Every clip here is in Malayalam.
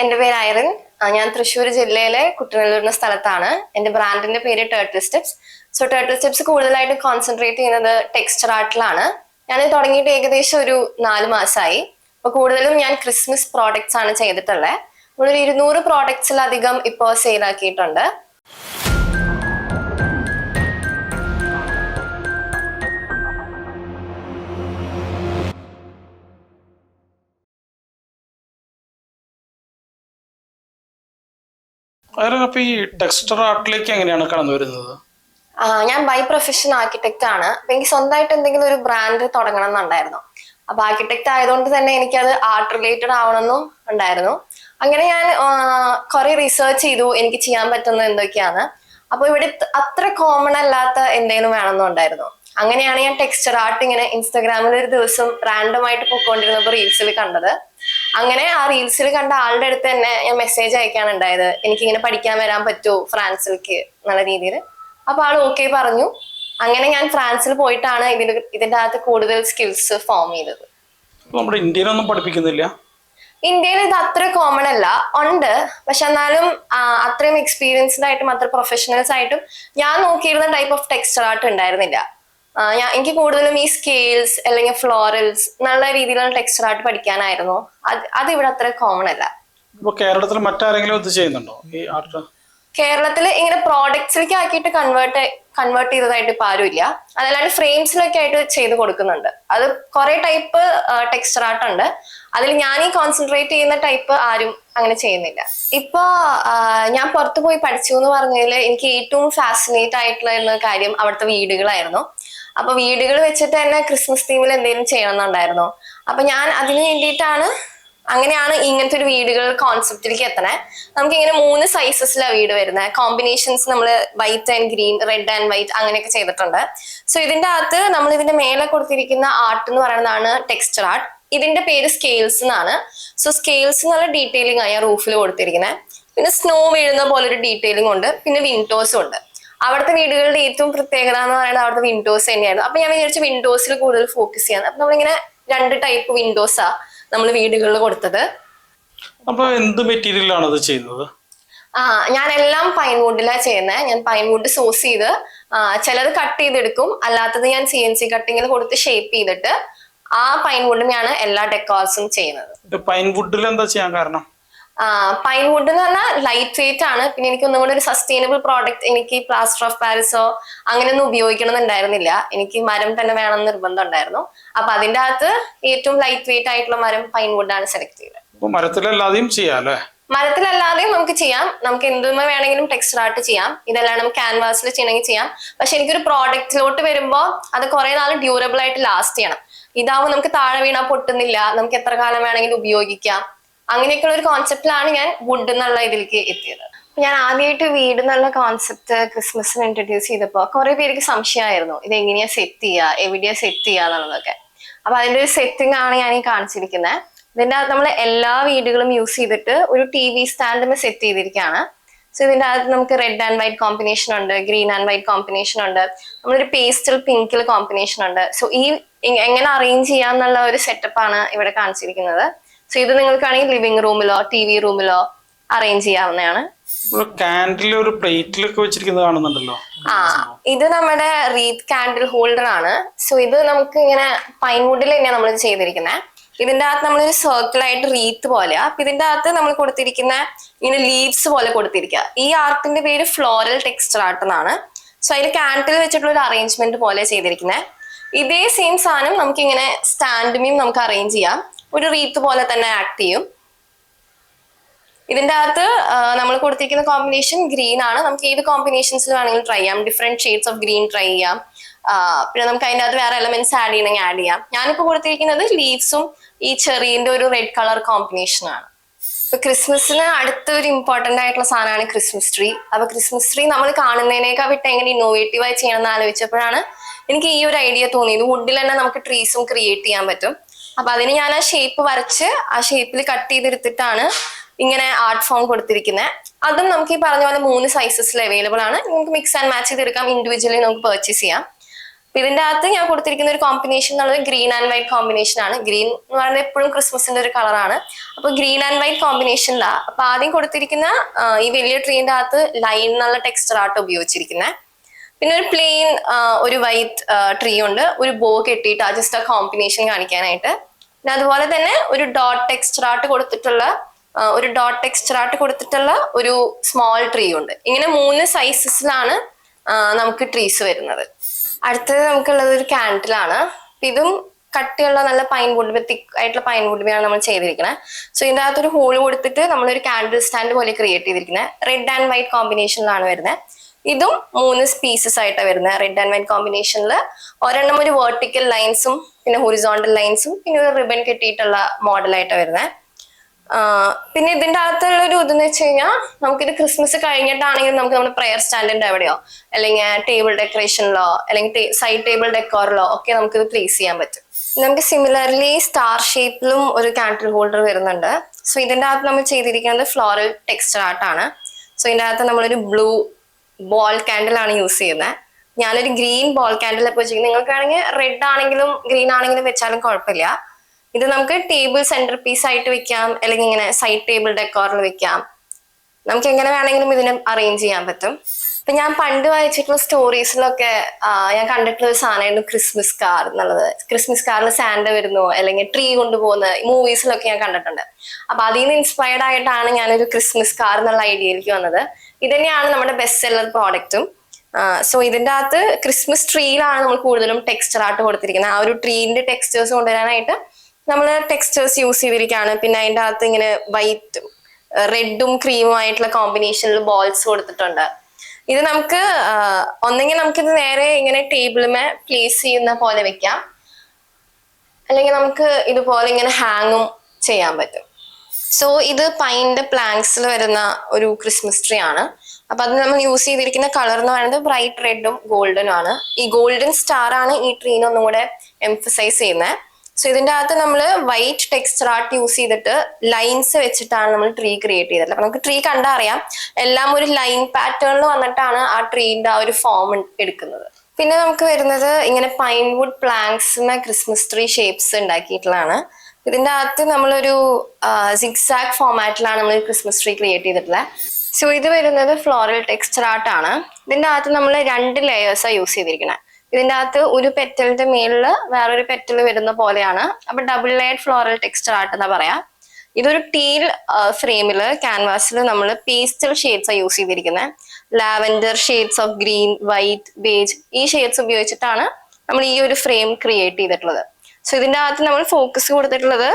എന്റെ പേര് ഐറിൻ ഞാൻ തൃശ്ശൂർ ജില്ലയിലെ കുട്ടനല്ലൂർ എന്ന സ്ഥലത്താണ്. എന്റെ ബ്രാൻഡിന്റെ പേര് turtle steps so turtle steps കൂടുതലായിട്ട് കോൺസെൻട്രേറ്റ് ചെയ്യുന്നത് ടെക്സ്ചർ ആർട്ടിലാണ് ഞാൻ തുടങ്ങിയിട്ട് ഏകദേശം ഒരു നാല് മാസമായി. അപ്പൊ കൂടുതലും ഞാൻ ക്രിസ്മസ് പ്രോഡക്ട്സ് ആണ് ചെയ്തിട്ടുള്ളത്. നമ്മളൊരു ഇരുന്നൂറ് പ്രോഡക്ട്സിലധികം ഇപ്പോൾ സെയിൽ എങ്ങനെയാണ് കടന്നു വരുന്നത്? ആ, ഞാൻ ബൈ പ്രൊഫഷൻ ആർക്കിടെക്റ്റ് ആണ്. അപ്പൊ എനിക്ക് സ്വന്തമായിട്ട് എന്തെങ്കിലും ഒരു ബ്രാൻഡ് തുടങ്ങണം എന്നുണ്ടായിരുന്നു. അപ്പൊ ആർക്കിടെക്ട് ആയതുകൊണ്ട് തന്നെ എനിക്കത് ആർട്ട് റിലേറ്റഡ് ആവണമെന്നും ഉണ്ടായിരുന്നു. അങ്ങനെ ഞാൻ കുറെ റിസർച്ച് ചെയ്തു എനിക്ക് ചെയ്യാൻ പറ്റുന്ന എന്തൊക്കെയാണ്. അപ്പൊ ഇവിടെ അത്ര കോമൺ അല്ലാത്ത എന്തെങ്കിലും വേണമെന്നുണ്ടായിരുന്നു അങ്ങനെയാണ് ഞാൻ ടെക്സ്റ്റർ ആർട്ട് ഇങ്ങനെ ഇൻസ്റ്റാഗ്രാമിൽ ഒരു ദിവസം റാൻഡം ആയിട്ട് പോയിക്കൊണ്ടിരുന്നപ്പോൾ റീൽസിൽ കണ്ടത്. അങ്ങനെ ആ റീൽസിൽ കണ്ട ആളുടെ അടുത്ത് തന്നെ ഞാൻ മെസ്സേജ് അയക്കാണ് ഉണ്ടായത്. എനിക്കിങ്ങനെ പഠിക്കാൻ വരാൻ പറ്റുമോ ഫ്രാൻസിലേക്ക് എന്നുള്ള രീതിയിൽ അപ്പൊ ആൾ ഓക്കെ പറഞ്ഞു. അങ്ങനെ ഞാൻ ഫ്രാൻസിൽ പോയിട്ടാണ് ഇതിന് ഇതിന്റെ അകത്ത് കൂടുതൽ സ്കിൽസ് ഫോം ചെയ്തത്. നമ്മുടെ ഇന്ത്യയിലൊന്നും പഠിപ്പിക്കുന്നില്ല? ഇന്ത്യയിൽ ഇത് അത്ര കോമൺ അല്ല. ഉണ്ട്. പക്ഷെ എന്നാലും അത്രയും എക്സ്പീരിയൻസ്ഡ് ആയിട്ടും അത്ര പ്രൊഫഷണൽസ് ആയിട്ടും ഞാൻ നോക്കിയിരുന്ന ടൈപ്പ് ഓഫ് ടെക്സ്റ്റർ ആർട്ട് ഉണ്ടായിരുന്നില്ല. എനിക്ക് കൂടുതലും ഈ സ്കെയിൽസ് അല്ലെങ്കിൽ ഫ്ലോറൽസ് നല്ല രീതിയിലുള്ള ടെക്സ്റ്റർ ആർട്ട് പഠിക്കാനായിരുന്നു. അത് ഇവിടെ അത്ര കോമൺ അല്ല. കേരളത്തിൽ മറ്റാരെങ്കിലും ഇത് ചെയ്യുന്നുണ്ടോ? ഈ ആർട്ട് കേരളത്തിൽ ഇങ്ങനെ പ്രോഡക്ട്സിലേക്ക് ആക്കിയിട്ട് കൺവേർട്ട് കൺവേർട്ട് ചെയ്തതായിട്ട് ഇപ്പൊ ആരും ഇല്ല. അതല്ലാണ്ട് ഫ്രെയിംസിലൊക്കെ ആയിട്ട് ചെയ്ത് കൊടുക്കുന്നുണ്ട്. അത് കുറെ ടൈപ്പ് ടെക്സ്റ്റർ ആർട്ട് ഉണ്ട്. അതിൽ ഞാൻ ഈ കോൺസെൻട്രേറ്റ് ചെയ്യുന്ന ടൈപ്പ് ആരും അങ്ങനെ ചെയ്യുന്നില്ല. ഇപ്പൊ ഞാൻ പുറത്തു പോയി പഠിച്ചു എന്ന് പറഞ്ഞതിൽ എനിക്ക് ഏറ്റവും ഫാസിനേറ്റ് ആയിട്ടുള്ള കാര്യം അവിടുത്തെ വീടുകളായിരുന്നു. അപ്പൊ വീടുകൾ വെച്ചിട്ട് തന്നെ ക്രിസ്മസ് തീമിൽ എന്തെങ്കിലും ചെയ്യണമെന്നുണ്ടായിരുന്നു. അപ്പൊ ഞാൻ അതിന് വേണ്ടിയിട്ടാണ് അങ്ങനെയാണ് ഇങ്ങനത്തെ ഒരു വീടുകൾ കോൺസെപ്റ്റിലേക്ക് എത്തണേ. നമുക്ക് ഇങ്ങനെ മൂന്ന് സൈസസിലാണ് വീട് വരുന്നത് കോമ്പിനേഷൻസ് നമ്മൾ white and green red and white അങ്ങനെയൊക്കെ ചെയ്തിട്ടുണ്ട്. സോ ഇതിന്റെ അകത്ത് നമ്മൾ ഇതിന്റെ മേലെ കൊടുത്തിരിക്കുന്ന ആർട്ട് എന്ന് പറയുന്നതാണ് ടെക്സ്ചർ ആർട്ട് ഇതിന്റെ പേര് സ്കെയിൽസ് എന്നാണ്. സോ സ്കെയിൽസ് എന്നുള്ള ഡീറ്റെയിലിംഗ് ആയി റൂഫിൽ കൊടുത്തിരിക്കുന്നത് പിന്നെ സ്നോ വീഴുന്ന പോലെ ഒരു ഡീറ്റെയിലിംഗ് ഉണ്ട്. പിന്നെ വിൻഡോസും ഉണ്ട്. അവിടുത്തെ വീടുകളുടെ ഏറ്റവും പ്രത്യേകത എന്ന് പറയുന്നത് അവിടുത്തെ വിൻഡോസ് തന്നെയായിരുന്നു. അപ്പൊ ഞാൻ വിചാരിച്ചു വിൻഡോസിൽ കൂടുതൽ ഫോക്കസ് ചെയ്യാൻ അപ്പൊ നമ്മളിങ്ങനെ രണ്ട് ടൈപ്പ് വിൻഡോസാ നമ്മൾ വീടുകളിൽ കൊടുത്തത്. അപ്പൊ എന്ത് മെറ്റീരിയലാണ് അത് ചെയ്യുന്നത്? ആ ഞാൻ എല്ലാം പൈൻ വുഡിലാണ് ചെയ്യുന്നത് ഞാൻ പൈൻ വുഡ് സോസ് ചെയ്ത് ചിലത് കട്ട് ചെയ്തെടുക്കും. അല്ലാത്തത് ഞാൻ സി എൻ സി കട്ടിങ്ങിൽ കൊടുത്ത് ഷേപ്പ് ചെയ്തിട്ട് ആ പൈൻ വുഡിനെയാണ് എല്ലാ ഡെക്കോർസും ചെയ്യുന്നത്. പൈൻ വുഡിൽ എന്താ ചെയ്യാൻ കാരണം? പൈൻ വുഡ് എന്ന് പറഞ്ഞാൽ ലൈറ്റ് വെയിറ്റ് ആണ്. പിന്നെ എനിക്ക് ഒന്നും കൂടെ ഒരു സസ്റ്റൈനബിൾ പ്രോഡക്റ്റ് എനിക്ക് പ്ലാസ്റ്റർ ഓഫ് പാരിസോ അങ്ങനെയൊന്നും ഉപയോഗിക്കണം എന്നുണ്ടായിരുന്നില്ല എനിക്ക് മരം തന്നെ വേണം എന്ന് നിർബന്ധം ഉണ്ടായിരുന്നു. അപ്പൊ അതിന്റെ അകത്ത് ഏറ്റവും ലൈറ്റ് വെയിറ്റ് ആയിട്ടുള്ള മരം പൈൻ വുഡ് ആണ് സെലക്ട് ചെയ്തത്. മരത്തിലല്ലാതെയും ചെയ്യാം അല്ലേ? മരത്തിലല്ലാതെയും നമുക്ക് ചെയ്യാം. നമുക്ക് എന്തുമേ വേണമെങ്കിലും ടെക്സ്റ്റർ ആർട്ട് ചെയ്യാം. ഇതെല്ലാം നമുക്ക് ക്യാൻവാസിൽ ചെയ്യണമെങ്കിൽ ചെയ്യാം. പക്ഷെ എനിക്കൊരു പ്രോഡക്റ്റിലോട്ട് വരുമ്പോൾ അത് കുറെ നാൾ ഡ്യൂറബിൾ ആയിട്ട് ലാസ്റ്റ് ചെയ്യണം. ഇതാവുമ്പോൾ നമുക്ക് താഴെ വീണാൽ പൊട്ടുന്നില്ല. നമുക്ക് എത്ര കാലം വേണമെങ്കിലും ഉപയോഗിക്കാം. അങ്ങനെയൊക്കെയുള്ള ഒരു കോൺസെപ്റ്റിലാണ് ഞാൻ വുഡ് എന്നുള്ള ഇതിലേക്ക് എത്തിയത്. ഞാൻ ആദ്യമായിട്ട് വീട് എന്നുള്ള കോൺസെപ്റ്റ് ക്രിസ്മസിന് ഇൻട്രൊഡ്യൂസ് ചെയ്തപ്പോൾ കുറെ പേർക്ക് സംശയമായിരുന്നു. ഇത് എങ്ങനെയാ സെറ്റ് ചെയ്യുക എവിടെയാ സെറ്റ് ചെയ്യുക എന്നുള്ളതൊക്കെ. അപ്പൊ അതിന്റെ ഒരു സെറ്റിംഗ് ആണ് ഞാൻ ഈ കാണിച്ചിരിക്കുന്നത് ഇതിന്റെ അകത്ത് നമ്മൾ എല്ലാ വീടുകളും യൂസ് ചെയ്തിട്ട് ഒരു ടി വി സ്റ്റാൻഡിന് സെറ്റ് ചെയ്തിരിക്കുകയാണ് സോ ഇതിന്റെ അകത്ത് നമുക്ക് റെഡ് ആൻഡ് വൈറ്റ് കോമ്പിനേഷൻ ഉണ്ട് ഗ്രീൻ ആൻഡ് വൈറ്റ് കോമ്പിനേഷൻ ഉണ്ട് നമ്മളൊരു പേസ്റ്റൽ പിങ്കിൽ കോമ്പിനേഷൻ ഉണ്ട്. സോ ഈ എങ്ങനെ അറേഞ്ച് ചെയ്യാന്നുള്ള ഒരു സെറ്റപ്പ് ആണ് ഇവിടെ കാണിച്ചിരിക്കുന്നത്. സോ ഇത് നിങ്ങൾക്കാണെങ്കിൽ ലിവിംഗ് റൂമിലോ ടി വി റൂമിലോ അറേഞ്ച് ചെയ്യാവുന്നതാണ്. കാൻഡിൽ ഒരു പ്ലേറ്റിലൊക്കെ വെച്ചിരിക്കുന്നത് കാണുന്നുണ്ടല്ലോ. ആ ഇത് നമ്മുടെ റീത്ത് കാൻഡിൽ ഹോൾഡർ ആണ് സോ ഇത് നമുക്ക് ഇങ്ങനെ പൈൻവുഡിൽ തന്നെയാണ് നമ്മൾ ചെയ്തിരിക്കുന്നത് ഇതിന്റെ അകത്ത് നമ്മളൊരു സർക്കിൾ ആയിട്ട് റീത്ത് പോലെയാ അപ്പൊ ഇതിന്റെ അകത്ത് നമ്മൾ കൊടുത്തിരിക്കുന്ന ഇങ്ങനെ ലീവ്സ് പോലെ കൊടുത്തിരിക്കുക ഈ ആർട്ടിന്റെ പേര് ഫ്ലോറൽ ടെക്സ്റ്റർ ആർട്ട് എന്നാണ് സോ അതിൽ കാൻഡിൽ വെച്ചിട്ടുള്ള ഒരു അറേഞ്ച്മെന്റ് പോലെ ചെയ്തിരിക്കുന്നത് ഇതേ സെയിം സാധനം നമുക്ക് ഇങ്ങനെ സ്റ്റാൻഡുമേയും നമുക്ക് അറേഞ്ച് ചെയ്യാം. ഒരു റീത്ത് പോലെ തന്നെ ആക്ട് ചെയ്യും. ഇതിന്റെ അകത്ത് നമ്മൾ കൊടുത്തിരിക്കുന്ന കോമ്പിനേഷൻ ഗ്രീൻ ആണ്. നമുക്ക് ഏത് കോമ്പിനേഷൻസിൽ വേണമെങ്കിലും ട്രൈ ചെയ്യാം. Different shades of green try ചെയ്യാം. പിന്നെ നമുക്ക് അതിന്റെ അകത്ത് വേറെ എലമെന്റ്സ് ആഡ് ചെയ്യണമെങ്കിൽ ആഡ് ചെയ്യാം. ഞാനിപ്പോൾ കൊടുത്തിരിക്കുന്നത് ലീവ്സും ഈ ചെറിയന്റെ ഒരു റെഡ് കളർ കോമ്പിനേഷൻ ആണ്. ഇപ്പൊ ക്രിസ്മസിന് അടുത്ത ഒരു ഇമ്പോർട്ടന്റ് ആയിട്ടുള്ള സാധനമാണ് ക്രിസ്മസ് ട്രീ അപ്പൊ ക്രിസ്മസ് ട്രീ നമ്മൾ കാണുന്നതിനേക്കാൾ വിട്ട് എങ്ങനെ ഇന്നോവേറ്റീവായി ചെയ്യണം എന്ന് ആലോചിച്ചപ്പോഴാണ് എനിക്ക് ഈ ഒരു ഐഡിയ തോന്നിയത്. വുഡിൽ തന്നെ നമുക്ക് ട്രീസും ക്രിയേറ്റ് ചെയ്യാൻ പറ്റും. അപ്പൊ അതിന് ഞാൻ ആ ഷേപ്പ് വരച്ച് ആ ഷേപ്പിൽ കട്ട് ചെയ്തെടുത്തിട്ടാണ് ഇങ്ങനെ ആർട്ട് ഫോം കൊടുത്തിരിക്കുന്നത് അതും നമുക്ക് ഈ പറഞ്ഞ പോലെ മൂന്ന് സൈസസിൽ അവൈലബിൾ ആണ്. നമുക്ക് മിക്സ് ആൻഡ് മാച്ച് ചെയ്തെടുക്കാം. ഇൻഡിവിജ്വലി നമുക്ക് പർച്ചേസ് ചെയ്യാം. ഇതിന്റെ അകത്ത് ഞാൻ കൊടുത്തിരിക്കുന്ന ഒരു കോമ്പിനേഷൻ എന്നുള്ളത് ഗ്രീൻ ആൻഡ് വൈറ്റ് കോമ്പിനേഷൻ ആണ്. ഗ്രീൻ എന്ന് പറയുന്നത് എപ്പോഴും ക്രിസ്മസിന്റെ ഒരു കളറാണ് അപ്പൊ ഗ്രീൻ ആൻഡ് വൈറ്റ് കോമ്പിനേഷനിലാണ് അപ്പൊ ആദ്യം കൊടുത്തിരിക്കുന്ന ഈ വലിയ ട്രീന്റെ അകത്ത് ലൈൻ എന്നുള്ള ടെക്സ്റ്റർ ആട്ടോ ഉപയോഗിച്ചിരിക്കുന്നത് പിന്നെ ഒരു പ്ലെയിൻ ഒരു വൈറ്റ് ട്രീ ഉണ്ട്. ഒരു ബോ കെട്ടിയിട്ട് ജസ്റ്റ് ആ കോമ്പിനേഷൻ കാണിക്കാനായിട്ട്. പിന്നെ അതുപോലെ തന്നെ ഒരു ഡോട്ട് ടെക്സ്ചർ ആർട്ട് കൊടുത്തിട്ടുള്ള ഒരു ഡോട്ട് ടെക്സ്ചർ ആർട്ട് കൊടുത്തിട്ടുള്ള ഒരു സ്മോൾ ട്രീ ഉണ്ട്. ഇങ്ങനെ മൂന്ന് സൈസസിലാണ് നമുക്ക് ട്രീസ് വരുന്നത്. അടുത്തത് നമുക്കുള്ളത് ഒരു ക്യാൻഡിലാണ് ഇതും കട്ടിയുള്ള നല്ല പൈൻ വുഡ് തിക്ക് ആയിട്ടുള്ള പൈൻ വുഡിലാണ് നമ്മൾ ചെയ്തിരിക്കുന്നത് സോ ഇതിന്റെ അകത്തൊരു ഹോൾ കൊടുത്തിട്ട് നമ്മളൊരു കാൻഡിൽ സ്റ്റാൻഡ് പോലെ ക്രിയേറ്റ് ചെയ്തിരിക്കുന്നത് റെഡ് ആൻഡ് വൈറ്റ് കോമ്പിനേഷനിലാണ് വരുന്നത്. ഇതും മൂന്ന് പീസസ് ആയിട്ടാണ് വരുന്നത് റെഡ് ആൻഡ് വൈറ്റ് കോമ്പിനേഷനിൽ ഒരെണ്ണം ഒരു വെർട്ടിക്കൽ ലൈൻസും പിന്നെ ഹൊറിസോണ്ടൽ ലൈൻസും പിന്നെ ഒരു റിബൺ കെട്ടിയിട്ടുള്ള മോഡലായിട്ടാണ് വരുന്നത് പിന്നെ ഇതിന്റെ അകത്തുള്ള ഒരു ഇതെന്ന് വെച്ച് കഴിഞ്ഞാൽ നമുക്കിത് ക്രിസ്മസ് കഴിഞ്ഞിട്ടാണെങ്കിൽ നമുക്ക് നമ്മുടെ പ്രെയർ സ്റ്റാൻഡിന്റെ എവിടെയോ അല്ലെങ്കിൽ ടേബിൾ ഡെക്കറേഷനിലോ അല്ലെങ്കിൽ സൈഡ് ടേബിൾ ഡെക്കോറിലോ ഒക്കെ നമുക്കിത് പ്ലേസ് ചെയ്യാൻ പറ്റും. നമുക്ക് സിമിലർലി സ്റ്റാർ ഷേപ്പിലും ഒരു കാൻഡിൽ ഹോൾഡർ വരുന്നുണ്ട്. സോ ഇതിന്റെ അകത്ത് നമ്മൾ ചെയ്തിരിക്കുന്നത് ഫ്ലോറൽ ടെക്സ്റ്റർ ആർട്ടാണ് സോ ഇതിന്റെ അകത്ത് നമ്മളൊരു ബ്ലൂ ബോൾ കാൻഡിലാണ് യൂസ് ചെയ്യുന്നത് ഞാനൊരു ഗ്രീൻ ബോൾ കാൻഡിൽ ഇപ്പോൾ വെച്ചിരിക്കുന്നത് നിങ്ങൾക്ക് വേണമെങ്കിൽ റെഡ് ആണെങ്കിലും ഗ്രീൻ ആണെങ്കിലും വെച്ചാലും കുഴപ്പമില്ല ഇത് നമുക്ക് ടേബിൾ സെന്റർ പീസ് ആയിട്ട് വെക്കാം. അല്ലെങ്കിൽ ഇങ്ങനെ സൈഡ് ടേബിൾ ഡെക്കോറിൽ വെക്കാം. നമുക്ക് എങ്ങനെ വേണമെങ്കിലും ഇതിനെ അറേഞ്ച് ചെയ്യാൻ പറ്റും. ഇപ്പൊ ഞാൻ പണ്ട് വായിച്ചിട്ടുള്ള സ്റ്റോറീസിലൊക്കെ ഞാൻ കണ്ടിട്ടുള്ള ഒരു സാധനമായിരുന്നു ക്രിസ്മസ് കാർ എന്നുള്ളത്. ക്രിസ്മസ് കാറിൽ സാൻഡ വരുന്നു അല്ലെങ്കിൽ ട്രീ കൊണ്ടുപോകുന്ന മൂവീസിലൊക്കെ ഞാൻ കണ്ടിട്ടുണ്ട്. അപ്പൊ അതിൽ നിന്ന് ഇൻസ്പയർഡ് ആയിട്ടാണ് ഞാനൊരു ക്രിസ്മസ് കാർ എന്നുള്ള ഐഡിയയിലേക്ക് വന്നത്. ഇത് തന്നെയാണ് നമ്മുടെ ബെസ്റ്റ് സെല്ലർ പ്രോഡക്റ്റും സോ ഇതിന്റെ അകത്ത് ക്രിസ്മസ് ട്രീയിലാണ് നമ്മൾ കൂടുതലും ടെക്സ്ചർ ആയിട്ട് കൊടുത്തിരിക്കുന്നത്. ആ ഒരു ട്രീന്റെ ടെക്സ്റ്റേഴ്സ് കൊണ്ടുവരാനായിട്ട് നമ്മൾ ടെക്സ്റ്റേഴ്സ് യൂസ് ചെയ്തിരിക്കുകയാണ്. പിന്നെ അതിന്റെ അകത്ത് ഇങ്ങനെ വൈറ്റും റെഡും ക്രീമും ആയിട്ടുള്ള കോമ്പിനേഷനിൽ ബോൾസ് കൊടുത്തിട്ടുണ്ട്. ഇത് നമുക്ക് ഒന്നെങ്കിൽ നമുക്കിത് നേരെ ഇങ്ങനെ ടേബിളുമേ പ്ലേസ് ചെയ്യുന്ന പോലെ വെക്കാം. അല്ലെങ്കിൽ നമുക്ക് ഇതുപോലെ ഇങ്ങനെ ഹാങ്ങും ചെയ്യാൻ പറ്റും. സോ ഇത് പൈന്റെ പ്ലാങ്ക്സിൽ വരുന്ന ഒരു ക്രിസ്മസ് ട്രീ ആണ്. അപ്പൊ അത് നമ്മൾ യൂസ് ചെയ്തിരിക്കുന്ന കളർ എന്ന് പറയുന്നത് ബ്രൈറ്റ് റെഡും ഗോൾഡനും ആണ്. ഈ ഗോൾഡൻ സ്റ്റാർ ആണ് ഈ ട്രീനെ ഒന്നും കൂടെ എംഫസൈസ് ചെയ്യുന്നത് സോ ഇതിന്റെ അകത്ത് നമ്മൾ വൈറ്റ് ടെക്സ്ചർ ആർട്ട് യൂസ് ചെയ്തിട്ട് ലൈൻസ് വെച്ചിട്ടാണ് നമ്മൾ ട്രീ ക്രിയേറ്റ് ചെയ്തത്. അപ്പൊ നമുക്ക് ട്രീ കണ്ടാൽ അറിയാം. എല്ലാം ഒരു ലൈൻ പാറ്റേണിൽ വന്നിട്ടാണ് ആ ട്രീന്റെ ആ ഒരു ഫോം എടുക്കുന്നത്. പിന്നെ നമുക്ക് വരുന്നത് ഇങ്ങനെ പൈൻവുഡ് പ്ലാങ്ക്സിന് ക്രിസ്മസ് ട്രീ ഷേപ്സ് ഉണ്ടാക്കിയിട്ടുള്ളതാണ്. ഇതിന്റെ അകത്ത് നമ്മളൊരു സിക്സാക് ഫോമാറ്റിലാണ് നമ്മൾ ക്രിസ്മസ് ട്രീ ക്രിയേറ്റ് ചെയ്തിട്ടുള്ളത്. സോ ഇത് വരുന്നത് ഫ്ലോറൽ ടെക്സ്ചർ ആണ്. ഇതിന്റെ അകത്ത് നമ്മൾ രണ്ട് ലെയേഴ്സാണ് യൂസ് ചെയ്തിരിക്കുന്നത് ഇതിന്റെ അകത്ത് ഒരു പെറ്റലിന്റെ മേളിൽ വേറൊരു പെറ്റൽ വരുന്ന പോലെയാണ്. അപ്പൊ double layered floral texture art എന്നാ പറയാ. ഇതൊരു ടീൽ ഫ്രെയിമിൽ ക്യാൻവാസിൽ നമ്മൾ പേസ്റ്റൽ ഷെയ്ഡ്സ് യൂസ് ചെയ്തിരിക്കുന്നത് lavender shades of green white beige ഈ ഷെയ്ഡ്സ് ഉപയോഗിച്ചിട്ടാണ് നമ്മൾ ഈ ഒരു ഫ്രെയിം ക്രിയേറ്റ് ചെയ്തിട്ടുള്ളത്. സോ ഇതിന്റെ അകത്ത് നമ്മൾ ഫോക്കസ് കൊടുത്തിട്ടുള്ളത്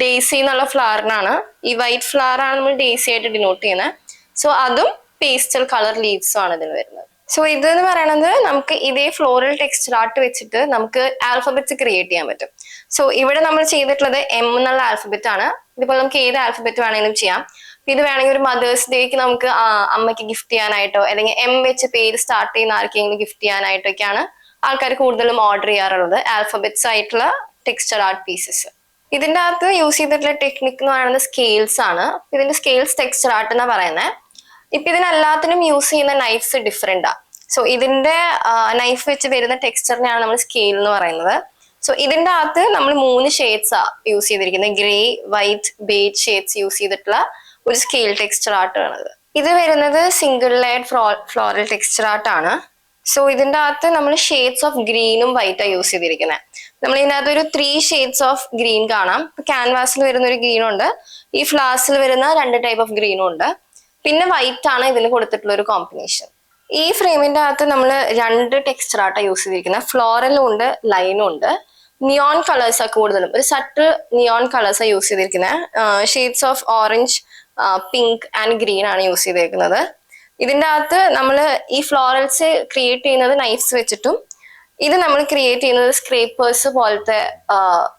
ഡേസി എന്നുള്ള ഫ്ലവറിനാണ് ഈ വൈറ്റ് ഫ്ലവർ ആണ് നമ്മൾ ഡേസി ആയിട്ട് ഡിനോട്ട് ചെയ്യുന്നത് സോ അതും പേസ്റ്റൽ കളർ ലീവ്സും ആണ് ഇതിൽ വരുന്നത്. സോ ഇത് എന്ന് പറയുന്നത് നമുക്ക് ഇതേ ഫ്ലോറൽ ടെക്സ്ചർ ആർട്ട് വെച്ചിട്ട് നമുക്ക് ആൽഫബറ്റ്സ് ക്രിയേറ്റ് ചെയ്യാൻ പറ്റും. സോ ഇവിടെ നമ്മൾ ചെയ്തിട്ടുള്ളത് എം എന്നുള്ള ആൽഫബറ്റ് ആണ്. ഇതുപോലെ നമുക്ക് ഏത് ആൽഫബറ്റ് വേണമെങ്കിലും ചെയ്യാം. ഇത് വേണമെങ്കിൽ ഒരു മദേഴ്സ് ഡേക്ക് നമുക്ക് അമ്മയ്ക്ക് ഗിഫ്റ്റ് ചെയ്യാനായിട്ടോ അല്ലെങ്കിൽ എം വെച്ച് പേര് സ്റ്റാർട്ട് ചെയ്യുന്ന ആർക്കെങ്കിലും ഗിഫ്റ്റ് ചെയ്യാനായിട്ടോ ചെയ്യാനായിട്ടൊക്കെയാണ് ആൾക്കാർ കൂടുതലും ഓർഡർ ചെയ്യാറുള്ളത്. ആൽഫബറ്റ്സ് ആയിട്ടുള്ള ടെക്സ്ചർ ആർട്ട് പീസസ് ഇതിന്റെ അകത്ത് യൂസ് ചെയ്തിട്ടുള്ള ടെക്നിക് എന്ന് പറയുന്നത് സ്കെയിൽസ് ആണ്. ഇതിന്റെ സ്കെയിൽസ് ടെക്സ്ചർ ആർട്ട് എന്നാ പറയുന്നത് ഇപ്പൊ ഇതിനെല്ലാത്തിനും യൂസ് ചെയ്യുന്ന നൈഫ്സ് ഡിഫറെന്റാ സോ ഇതിന്റെ നൈഫ് വെച്ച് വരുന്ന ടെക്സ്ചറിനെയാണ് നമ്മൾ സ്കെയിൽ എന്ന് പറയുന്നത്. സോ ഇതിന്റെ അകത്ത് നമ്മൾ മൂന്ന് ഷെയ്ഡ്സ് യൂസ് ചെയ്തിരിക്കുന്നത്. Grey white beige shades use ചെയ്തിട്ടുള്ള ഒരു സ്കെയിൽ ടെക്സ്ചർ ആർട്ട് ആണത് ഇത് വരുന്നത് സിംഗിൾ ലെയർ ഫ്ലോറൽ ടെക്സ്ചർ ആണ് സോ ഇതിന്റെ അകത്ത് നമ്മൾ ഷെയ്ഡ്സ് ഓഫ് ഗ്രീനും വൈറ്റാണ് യൂസ് ചെയ്തിരിക്കുന്നത് നമ്മൾ ഇതിനകത്ത് ഒരു ത്രീ ഷെയ്ഡ്സ് ഓഫ് ഗ്രീൻ കാണാം. ക്യാൻവാസിൽ വരുന്ന ഒരു ഗ്രീൻ ഉണ്ട്. ഈ ഫ്ലാസിൽ വരുന്ന രണ്ട് ടൈപ്പ് ഓഫ് ഗ്രീനും ഉണ്ട്. പിന്നെ വൈറ്റ് ആണ് ഇതിന് കൊടുത്തിട്ടുള്ള ഒരു കോമ്പിനേഷൻ ഈ ഫ്രെയിമിന്റെ അകത്ത് നമ്മൾ രണ്ട് ടെക്സ്ചർ ആട്ടാണ് യൂസ് ചെയ്തിരിക്കുന്നത് ഫ്ലോറലും ഉണ്ട് ലൈനും ഉണ്ട്. നിയോൺ കളേഴ്സ് ആണ് കൂടുതലും. ഒരു സട്ടിൽ നിയോൺ കളേഴ്സ് ആണ് യൂസ് ചെയ്തിരിക്കുന്നത് shades of orange pink and green ആണ് യൂസ് ചെയ്തിരിക്കുന്നത്. ഇതിന്റെ അകത്ത് നമ്മൾ ഈ ഫ്ലോറൽസ് ക്രിയേറ്റ് ചെയ്യുന്നത് നൈഫ്സ് വെച്ചിട്ടും ഇത് നമ്മൾ ക്രിയേറ്റ് ചെയ്യുന്നത് സ്ക്രേപ്പേഴ്സ് പോലത്തെ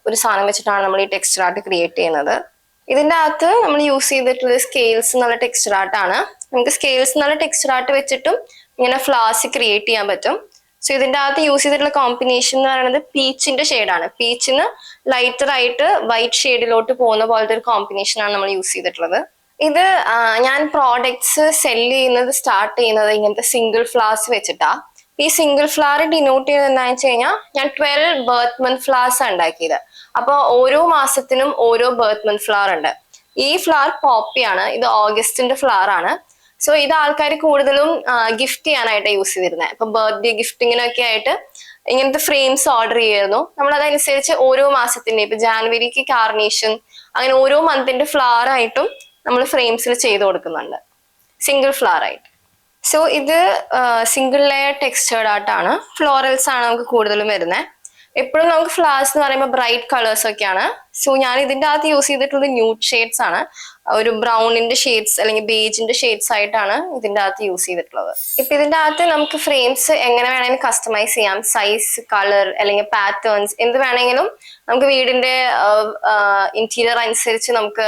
ഒരു സാധനം വെച്ചിട്ടാണ് നമ്മൾ ഈ ടെക്സ്ചർ ആർട്ട് ക്രിയേറ്റ് ചെയ്യുന്നത്. ഇതിന്റെ അകത്ത് നമ്മൾ യൂസ് ചെയ്തിട്ടുള്ള സ്കെയിൽസ് എന്നുള്ള ടെക്സ്ചർ ആർട്ടാണ് നമുക്ക് സ്കെയിൽസ് എന്നുള്ള ടെക്സ്ചർ ആർട്ട് വെച്ചിട്ടും ഇങ്ങനെ ഫ്ലാസ് ക്രിയേറ്റ് ചെയ്യാൻ പറ്റും. സോ ഇതിന്റെ അകത്ത് യൂസ് ചെയ്തിട്ടുള്ള കോമ്പിനേഷൻ എന്ന് പറയുന്നത് പീച്ചിന്റെ ഷെയ്ഡാണ് പീച്ചിന് ലൈറ്റർ ആയിട്ട് വൈറ്റ് ഷെയ്ഡിലോട്ട് പോകുന്ന പോലത്തെ ഒരു കോമ്പിനേഷൻ ആണ് നമ്മൾ യൂസ് ചെയ്തിട്ടുള്ളത്. ഇത് ഞാൻ പ്രോഡക്ട്സ് സെൽ ചെയ്യുന്നത് സ്റ്റാർട്ട് ചെയ്യുന്നത് ഇങ്ങനത്തെ സിംഗിൾ ഫ്ലാസ് വെച്ചിട്ടാ. ഈ സിംഗിൾ ഫ്ലവർ ഡിനോട്ട് ചെയ്തത് എന്താണെന്ന് വെച്ച് കഴിഞ്ഞാൽ ഞാൻ ട്വൽവ് ബർത്ത് മന്ത് ഫ്ലവേഴ്സ് ഉണ്ടാക്കിയത്. അപ്പോൾ ഓരോ മാസത്തിനും ഓരോ ബർത്ത് മന്ത് ഫ്ലവർ ഉണ്ട്. ഈ ഫ്ലവർ പോപ്പിയാണ് ഇത് ഓഗസ്റ്റിന്റെ ഫ്ലവർ ആണ്. സോ ഇത് ആൾക്കാർ കൂടുതലും ഗിഫ്റ്റ് ചെയ്യാനായിട്ട് യൂസ് ചെയ്തിരുന്നത് ഇപ്പൊ ബർത്ത്ഡേ ഗിഫ്റ്റിങ്ങിനൊക്കെ ആയിട്ട് ഇങ്ങനത്തെ ഫ്രെയിംസ് ഓർഡർ ചെയ്യായിരുന്നു നമ്മൾ അതനുസരിച്ച് ഓരോ മാസത്തിന്റെ ഇപ്പൊ ജാനുവരിക്ക് കാർണേഷൻ അങ്ങനെ ഓരോ മന്തിന്റെ ഫ്ലവർ ആയിട്ടും നമ്മൾ ഫ്രെയിംസിൽ ചെയ്ത് കൊടുക്കുന്നുണ്ട്. സിംഗിൾ ഫ്ലവർ ആയിട്ട്. സോ ഇത് സിംഗിൾ ലെയർ ടെക്സ്റ്റേർഡ് ആർട്ടാണ് ഫ്ലോറൽസ് ആണ്. നമുക്ക് കൂടുതലും വരുന്നത് എപ്പോഴും നമുക്ക് ഫ്ലവേഴ്സ് എന്ന് പറയുമ്പോൾ ബ്രൈറ്റ് കളേഴ്സ് ഒക്കെയാണ്. സോ ഞാൻ ഇതിന്റെ അകത്ത് യൂസ് ചെയ്തിട്ടുള്ളത് ന്യൂഡ് ഷെയ്ഡ്സ് ആണ്. ഒരു ബ്രൗണിന്റെ ഷെയ്ഡ്സ് അല്ലെങ്കിൽ ബേജിന്റെ ഷെയ്ഡ്സ് ആയിട്ടാണ് ഇതിന്റെ അകത്ത് യൂസ് ചെയ്തിട്ടുള്ളത്. ഇപ്പൊ ഇതിന്റെ അകത്ത് നമുക്ക് ഫ്രെയിംസ് എങ്ങനെ വേണമെങ്കിലും കസ്റ്റമൈസ് ചെയ്യാം. സൈസ് കളർ അല്ലെങ്കിൽ പാറ്റേൺസ് എന്ത് വേണമെങ്കിലും നമുക്ക് വീടിന്റെ ഇന്റീരിയർ അനുസരിച്ച് നമുക്ക്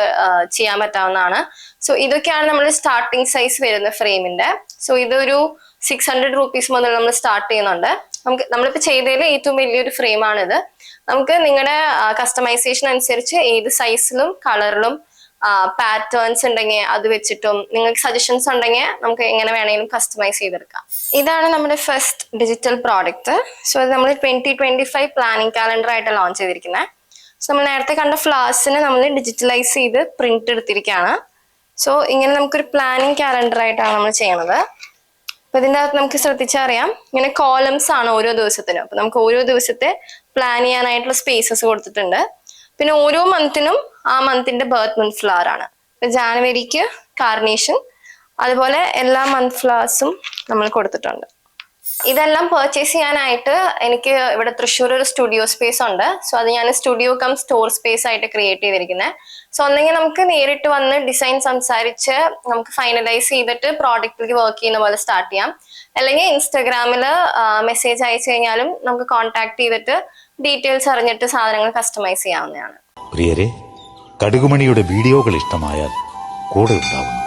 ചെയ്യാൻ പറ്റാവുന്നതാണ്. സോ ഇതൊക്കെയാണ് നമ്മൾ സ്റ്റാർട്ടിംഗ് സൈസ് വരുന്ന ഫ്രെയിമിന്റെ സോ ഇതൊരു സിക്സ് ഹൺഡ്രഡ് റുപ്പീസ് മുതൽ നമ്മൾ സ്റ്റാർട്ട് ചെയ്യുന്നുണ്ട്. നമുക്ക് നമ്മളിപ്പോൾ ചെയ്തതിൽ ഏറ്റവും വലിയൊരു ഫ്രെയിമാണിത്. നമുക്ക് നിങ്ങളുടെ കസ്റ്റമൈസേഷൻ അനുസരിച്ച് ഏത് സൈസിലും കളറിലും പാറ്റേൺസ് ഉണ്ടെങ്കിൽ അത് വെച്ചിട്ടും നിങ്ങൾക്ക് സജഷൻസ് ഉണ്ടെങ്കിൽ നമുക്ക് എങ്ങനെ വേണമെങ്കിലും കസ്റ്റമൈസ് ചെയ്തെടുക്കാം. ഇതാണ് നമ്മുടെ ഫസ്റ്റ് ഡിജിറ്റൽ പ്രോഡക്റ്റ് സോ ഇത് നമ്മൾ twenty twenty five planning calendar ആയിട്ട് ലോഞ്ച് ചെയ്തിരിക്കുന്നത് സോ നമ്മൾ നേരത്തെ കണ്ട ഫ്ലവേഴ്സിനെ നമ്മൾ ഡിജിറ്റലൈസ് ചെയ്ത് പ്രിന്റ് എടുത്തിരിക്കുകയാണ് സോ ഇങ്ങനെ നമുക്കൊരു പ്ലാനിങ് കാലണ്ടർ ആയിട്ടാണ് നമ്മൾ ചെയ്യണത്. അപ്പൊ ഇതിന്റെ അകത്ത് നമുക്ക് ശ്രദ്ധിച്ചറിയാം. ഇങ്ങനെ കോളംസ് ആണ് ഓരോ ദിവസത്തിനും. അപ്പൊ നമുക്ക് ഓരോ ദിവസത്തെ പ്ലാൻ ചെയ്യാനായിട്ടുള്ള സ്പേസസ് കൊടുത്തിട്ടുണ്ട്. പിന്നെ ഓരോ മന്തിനും ആ മന്തിന്റെ ബർത്ത് മന്ത് ഫ്ലവർ ആണ്. ജാനുവരിക്ക് കാർണേഷൻ അതുപോലെ എല്ലാ മന്ത് ഫ്ലവേഴ്സും നമ്മൾ കൊടുത്തിട്ടുണ്ട്. ഇതെല്ലാം പർച്ചേസ് ചെയ്യാനായിട്ട് എനിക്ക് ഇവിടെ തൃശ്ശൂർ ഒരു സ്റ്റുഡിയോ സ്പേസ് ഉണ്ട്. സോ അത് ഞാൻ സ്റ്റുഡിയോ കം സ്റ്റോർ സ്പേസ് ആയിട്ട് ക്രിയേറ്റ് ചെയ്തിരിക്കുന്നത് സോ ഒന്നെങ്കിൽ നമുക്ക് നേരിട്ട് വന്ന് ഡിസൈൻ സംസാരിച്ച് നമുക്ക് ഫൈനലൈസ് ചെയ്തിട്ട് പ്രോഡക്റ്റിലേക്ക് വർക്ക് ചെയ്യുന്ന പോലെ സ്റ്റാർട്ട് ചെയ്യാം. അല്ലെങ്കിൽ ഇൻസ്റ്റഗ്രാമിൽ മെസ്സേജ് അയച്ചു കഴിഞ്ഞാലും നമുക്ക് കോൺടാക്ട് ചെയ്തിട്ട് ഡീറ്റെയിൽസ് അറിഞ്ഞിട്ട് സാധനങ്ങൾ കസ്റ്റമൈസ് ചെയ്യാവുന്നതാണ്. പ്രിയരെ കടുകുമണിയുടെ വീഡിയോകൾ ഇഷ്ടമായാൽ കൂടെ ഉണ്ടാവുന്നു